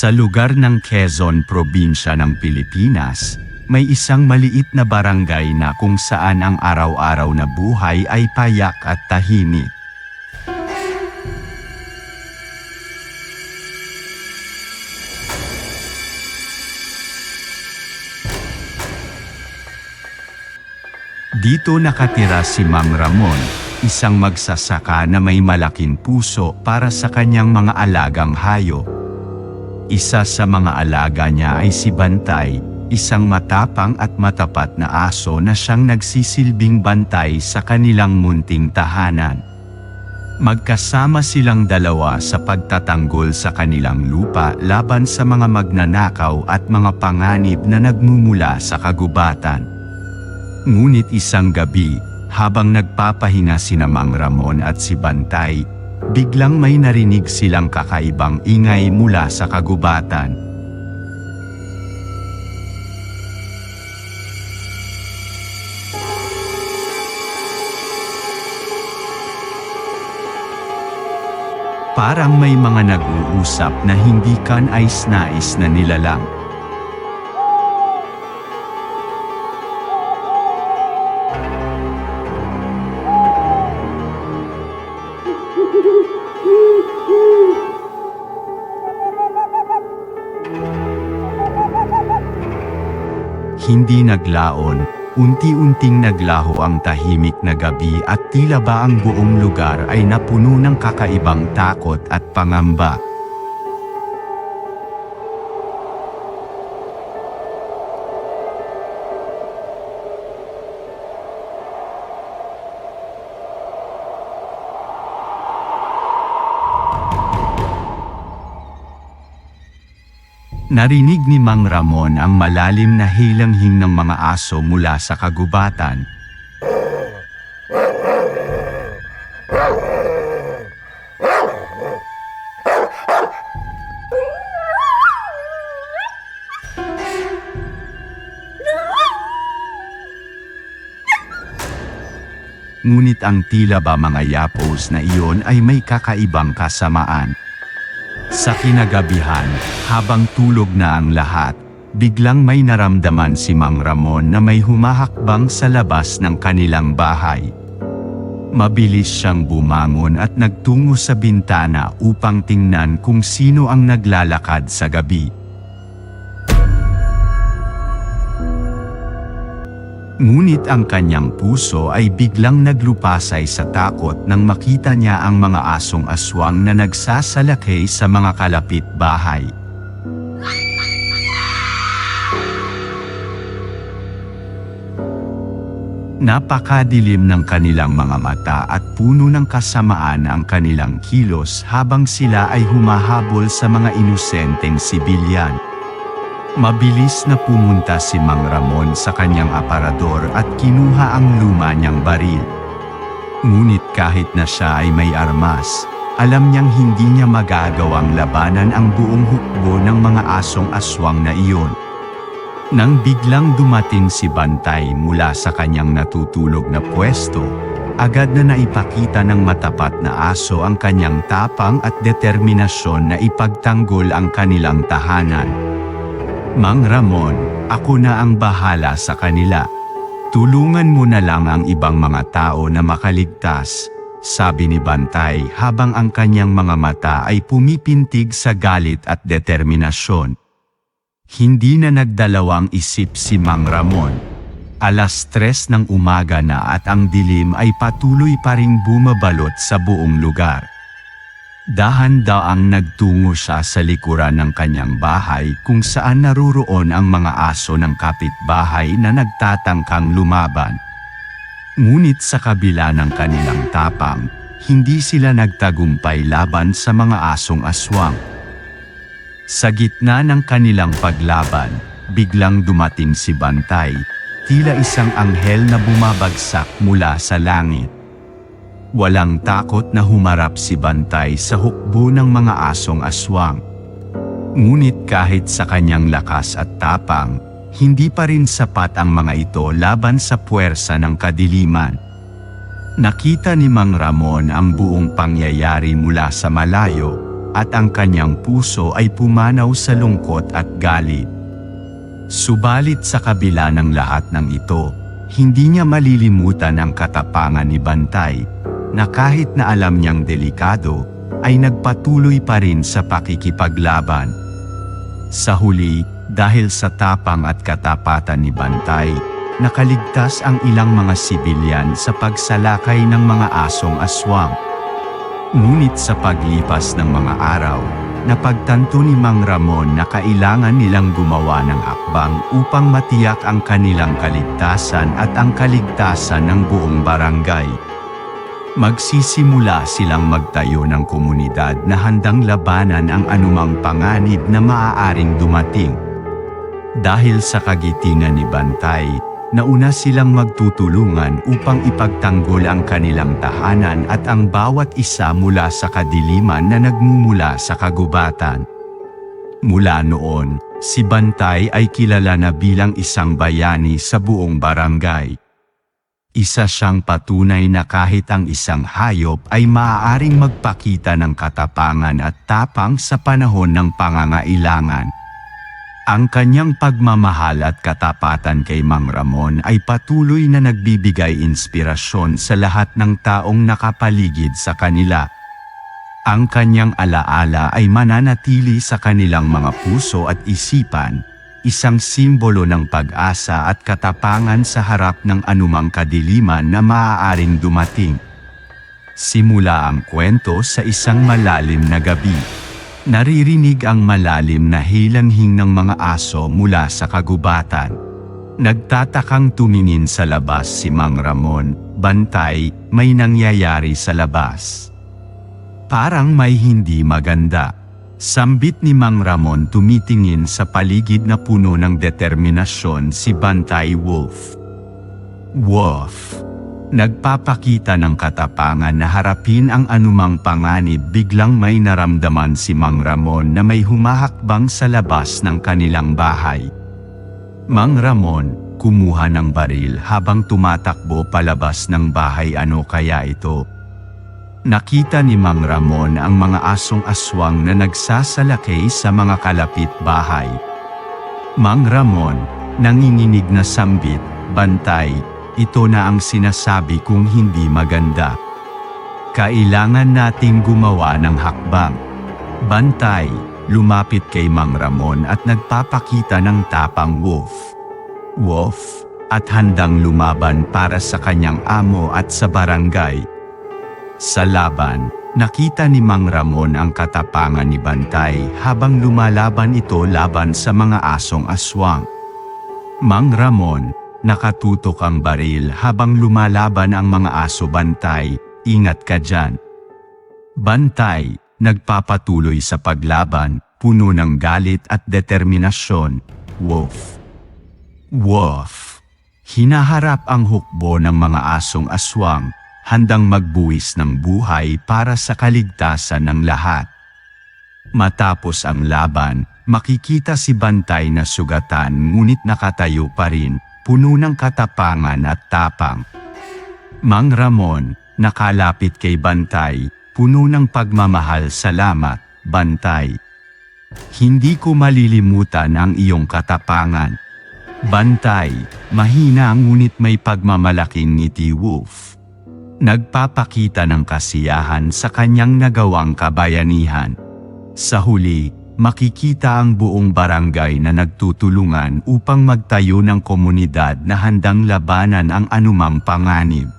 Sa lugar ng Quezon, probinsya ng Pilipinas, may isang maliit na barangay na kung saan ang araw-araw na buhay ay payak at tahimik. Dito nakatira si Mang Ramon, isang magsasaka na may malaking puso para sa kanyang mga alagang hayop. Isa sa mga alaga niya ay si Bantay, isang matapang at matapat na aso na siyang nagsisilbing bantay sa kanilang munting tahanan. Magkasama silang dalawa sa pagtatanggol sa kanilang lupa laban sa mga magnanakaw at mga panganib na nagmumula sa kagubatan. Ngunit isang gabi, habang nagpapahinga sina Mang Ramon at si Bantay, biglang may narinig silang kakaibang ingay mula sa kagubatan. Parang may mga nag-uusap na hindi kanais-nais na nilalang. Hindi naglaon, unti-unting naglaho ang tahimik na gabi at tila ba ang buong lugar ay napuno ng kakaibang takot at pangamba. Narinig ni Mang Ramon ang malalim na hilanghing ng mga aso mula sa kagubatan. Ngunit ang tila ba mga yapos na iyon ay may kakaibang kasamaan. Sa kinagabihan, habang tulog na ang lahat, biglang may naramdaman si Mang Ramon na may humahakbang sa labas ng kanilang bahay. Mabilis siyang bumangon at nagtungo sa bintana upang tingnan kung sino ang naglalakad sa gabi. Ngunit ang kanyang puso ay biglang naglupasay sa takot nang makita niya ang mga asong aswang na nagsasalakay sa mga kalapit bahay. Napakadilim ng kanilang mga mata at puno ng kasamaan ang kanilang kilos habang sila ay humahabol sa mga inosenteng sibilyan. Mabilis na pumunta si Mang Ramon sa kanyang aparador at kinuha ang luma niyang baril. Ngunit kahit na siya ay may armas, alam niyang hindi niya magagawang labanan ang buong hukbo ng mga asong aswang na iyon. Nang biglang dumating si Bantay mula sa kanyang natutulog na pwesto, agad na naipakita ng matapat na aso ang kanyang tapang at determinasyon na ipagtanggol ang kanilang tahanan. Mang Ramon, ako na ang bahala sa kanila. Tulungan mo na lang ang ibang mga tao na makaligtas, sabi ni Bantay habang ang kanyang mga mata ay pumipintig sa galit at determinasyon. Hindi na nagdalawang isip si Mang Ramon. Alas tres ng umaga na at ang dilim ay patuloy pa ring bumabalot sa buong lugar. Dahan-daang nagtungo siya sa likuran ng kanyang bahay kung saan naruroon ang mga aso ng kapitbahay na nagtatangkang lumaban. Ngunit sa kabila ng kanilang tapang, hindi sila nagtagumpay laban sa mga asong aswang. Sa gitna ng kanilang paglaban, biglang dumating si Bantay, tila isang anghel na bumabagsak mula sa langit. Walang takot na humarap si Bantay sa hukbo ng mga asong aswang. Ngunit kahit sa kanyang lakas at tapang, hindi pa rin sapat ang mga ito laban sa puwersa ng kadiliman. Nakita ni Mang Ramon ang buong pangyayari mula sa malayo, at ang kanyang puso ay pumanaw sa lungkot at galit. Subalit sa kabila ng lahat ng ito, hindi niya malilimutan ang katapangan ni Bantay, na kahit na alam niyang delikado, ay nagpatuloy pa rin sa pakikipaglaban. Sa huli, dahil sa tapang at katapatan ni Bantay, nakaligtas ang ilang mga sibilyan sa pagsalakay ng mga asong aswang. Ngunit sa paglipas ng mga araw, napagtanto ni Mang Ramon na kailangan nilang gumawa ng akbang upang matiyak ang kanilang kaligtasan at ang kaligtasan ng buong barangay. Magsisimula silang magtayo ng komunidad na handang labanan ang anumang panganib na maaaring dumating. Dahil sa kagitingan ni Bantay, nauna silang magtutulungan upang ipagtanggol ang kanilang tahanan at ang bawat isa mula sa kadiliman na nagmumula sa kagubatan. Mula noon, si Bantay ay kilala na bilang isang bayani sa buong barangay. Isa siyang patunay na kahit ang isang hayop ay maaaring magpakita ng katapangan at tapang sa panahon ng pangangailangan. Ang kanyang pagmamahal at katapatan kay Mang Ramon ay patuloy na nagbibigay inspirasyon sa lahat ng taong nakapaligid sa kanila. Ang kanyang alaala ay mananatili sa kanilang mga puso at isipan, isang simbolo ng pag-asa at katapangan sa harap ng anumang kadiliman na maaaring dumating. Simula ang kwento sa isang malalim na gabi. Naririnig ang malalim na hilanghing ng mga aso mula sa kagubatan. Nagtatakang tumingin sa labas si Mang Ramon, bantay, may nangyayari sa labas. Parang may hindi maganda. Sambit ni Mang Ramon tumitingin sa paligid na puno ng determinasyon si Bantay Wolf. Wolf. Nagpapakita ng katapangan na harapin ang anumang panganib biglang may naramdaman si Mang Ramon na may humahakbang sa labas ng kanilang bahay. Mang Ramon, kumuha ng baril habang tumatakbo palabas ng bahay ano kaya ito. Nakita ni Mang Ramon ang mga asong aswang na nagsasalakay sa mga kalapit bahay. Mang Ramon, nanginginig na sambit, bantay, ito na ang sinasabi kong hindi maganda. Kailangan nating gumawa ng hakbang. Bantay, lumapit kay Mang Ramon at nagpapakita ng tapang wolf. Wolf, at handang lumaban para sa kanyang amo at sa barangay. Sa laban, nakita ni Mang Ramon ang katapangan ni Bantay habang lumalaban ito laban sa mga asong aswang. Mang Ramon, nakatutok ang baril habang lumalaban ang mga aso Bantay, ingat ka dyan. Bantay, nagpapatuloy sa paglaban, puno ng galit at determinasyon, Wolf. Wolf. Hinaharap ang hukbo ng mga asong aswang, handang magbuwis ng buhay para sa kaligtasan ng lahat. Matapos ang laban, makikita si Bantay na sugatan ngunit nakatayo pa rin, puno ng katapangan at tapang. Mang Ramon, nakalapit kay Bantay, puno ng pagmamahal salamat, Bantay. Hindi ko malilimutan ang iyong katapangan. Bantay, mahina ngunit may pagmamalaking ngiti Wolf nagpapakita ng kasiyahan sa kanyang nagawang kabayanihan. Sa huli, makikita ang buong barangay na nagtutulungan upang magtayo ng komunidad na handang labanan ang anumang panganib.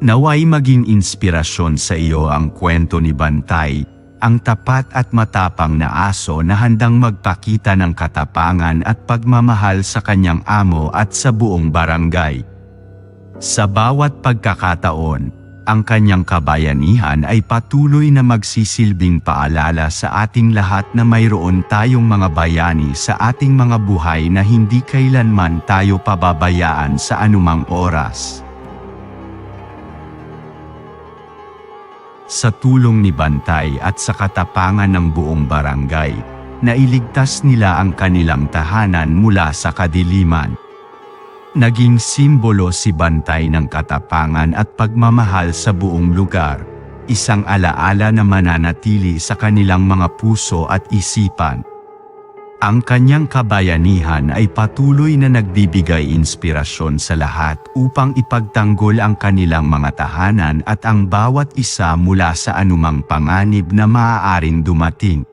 Naway maging inspirasyon sa iyo ang kwento ni Bantay, ang tapat at matapang na aso na handang magpakita ng katapangan at pagmamahal sa kanyang amo at sa buong barangay. Sa bawat pagkakataon, ang kanyang kabayanihan ay patuloy na magsisilbing paalala sa ating lahat na mayroon tayong mga bayani sa ating mga buhay na hindi kailanman tayo pababayaan sa anumang oras. Sa tulong ni Bantay at sa katapangan ng buong barangay, nailigtas nila ang kanilang tahanan mula sa kadiliman. Naging simbolo si Bantay ng katapangan at pagmamahal sa buong lugar, isang alaala na mananatili sa kanilang mga puso at isipan. Ang kanyang kabayanihan ay patuloy na nagbibigay inspirasyon sa lahat upang ipagtanggol ang kanilang mga tahanan at ang bawat isa mula sa anumang panganib na maaaring dumating.